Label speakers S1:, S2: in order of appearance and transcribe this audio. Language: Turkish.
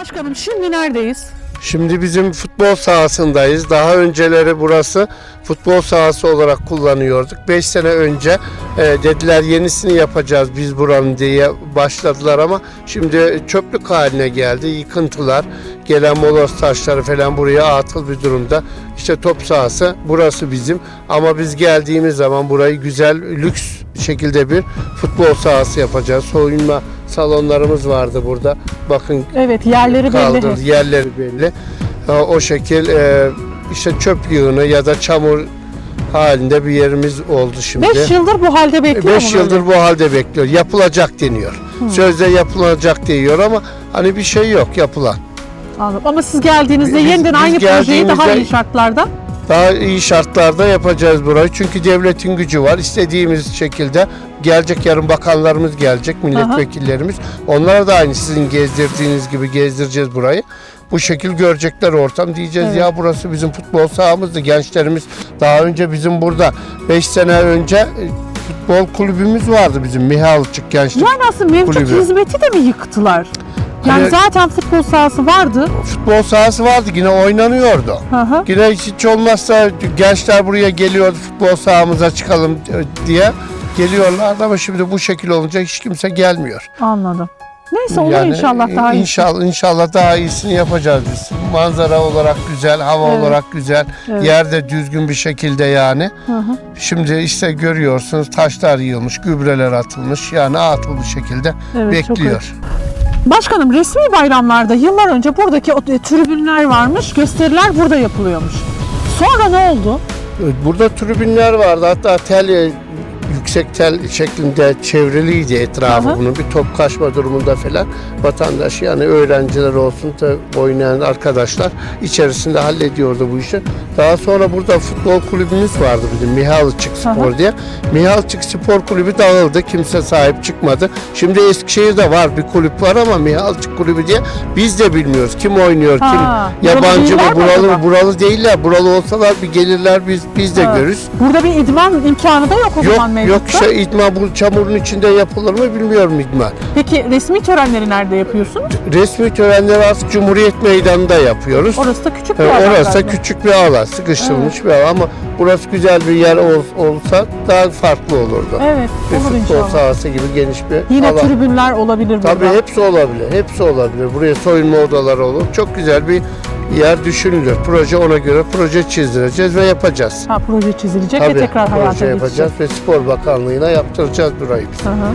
S1: Başkanım şimdi neredeyiz?
S2: Şimdi bizim futbol sahasındayız. Daha önceleri burası futbol sahası olarak kullanıyorduk. 5 sene önce e, dediler yenisini yapacağız biz buranın diye başladılar ama şimdi çöplük haline geldi. Yıkıntılar, gelen molos taşları falan buraya atıl bir durumda. İşte top sahası burası bizim ama biz geldiğimiz zaman burayı güzel lüks şekilde bir futbol sahası yapacağız. Soyunma salonlarımız vardı burada. Bakın
S1: Evet yerleri belli.
S2: kaldır, yerleri belli. O şekil e, işte çöp yığını ya da çamur halinde bir yerimiz oldu şimdi.
S1: 5 yıldır bu halde bekliyor
S2: 5
S1: mu
S2: yıldır bu halde bekliyor. Yapılacak deniyor. Sözde yapılacak diyor ama hani bir şey yok yapılan.
S1: Anladım. Ama siz geldiğinizde
S2: Biz-
S1: yeniden
S2: biz
S1: aynı projeyi daha
S2: geldiğimizde-
S1: iyi şartlarda
S2: Daha iyi şartlarda yapacağız burayı. Çünkü devletin gücü var. İstediğimiz şekilde gelecek yarın bakanlarımız gelecek, milletvekillerimiz. Onlara da aynı sizin gezdirdiğiniz gibi gezdireceğiz burayı. Bu şekil görecekler ortam. Diyeceğiz
S1: Evet.
S2: ya burası bizim futbol sahamızdı. Gençlerimiz daha önce bizim burada 5 sene önce e, futbol kulübümüz vardı bizim Mihalçık Gençlik.
S1: yani aslında mevcut
S2: Kulübü.
S1: hizmeti de mi yıktılar? Yani
S2: Hani-
S1: zaten futbol sahası vardı.
S2: Futbol sahası vardı yine oynanıyordu.
S1: Hı hı.
S2: Yine hiç olmazsa gençler buraya geliyordu futbol sahamıza çıkalım diye geliyorlardı ama şimdi bu şekil olunca hiç kimse gelmiyor.
S1: Anladım. Neyse olur inşallah daha iyi.
S2: inşallah, inşallah daha iyisini yapacağız biz. Manzara olarak güzel, hava
S1: Evet.
S2: olarak güzel,
S1: Evet.
S2: yer de düzgün bir şekilde yani.
S1: Hı hı.
S2: Şimdi işte görüyorsunuz taşlar yığılmış, gübreler atılmış yani atıl bir şekilde
S1: Evet, çok
S2: bekliyor.
S1: Başkanım resmi bayramlarda yıllar önce buradaki o- e, tribünler varmış, gösteriler burada yapılıyormuş. Sonra ne oldu?
S2: Burada tribünler vardı. Hatta tel yüksek tel şeklinde çevreliydi etrafı
S1: hı.
S2: bunun. Bir top kaçma durumunda falan vatandaş yani öğrenciler olsun da oynayan arkadaşlar içerisinde hallediyordu bu işi. Daha sonra burada futbol kulübümüz vardı bizim Mihalçık Spor
S1: hı.
S2: diye. Mihalçık Spor Kulübü dağıldı. Kimse sahip çıkmadı. Şimdi Eskişehir'de var bir kulüp var ama Mihalçık Kulübü diye biz de bilmiyoruz. Kim oynuyor, kim yabancı mı, buralı mı, buralı değiller. Buralı olsalar bir gelirler biz biz de
S1: Ha.
S2: görürüz.
S1: Burada bir idman imkanı da yok o
S2: Yok
S1: zaman mevcutta.
S2: yok şey idman bu çamurun içinde yapılır mı bilmiyorum idman.
S1: Peki resmi törenleri nerede yapıyorsunuz?
S2: Resmi törenleri artık Cumhuriyet Meydanı'nda yapıyoruz.
S1: Orası da küçük bir alan
S2: orası da küçük bir alan, sıkıştırılmış bir alan ama burası güzel bir yer ol- olsa daha farklı olurdu.
S1: Evet,
S2: Bir
S1: olur
S2: futbol
S1: inşallah.
S2: sahası gibi geniş bir
S1: Yine
S2: alan.
S1: tribünler olabilir
S2: Tabii
S1: burada.
S2: hepsi olabilir, hepsi olabilir. Buraya soyunma odaları olur. Çok güzel bir yer düşünülür. Proje ona göre proje çizdireceğiz ve yapacağız.
S1: Ha proje çizilecek ve
S2: Tabii
S1: tekrar hayata
S2: proje
S1: geçecek.
S2: yapacağız ve Spor Bakanlığı'na yaptıracağız burayı.
S1: Hı hı.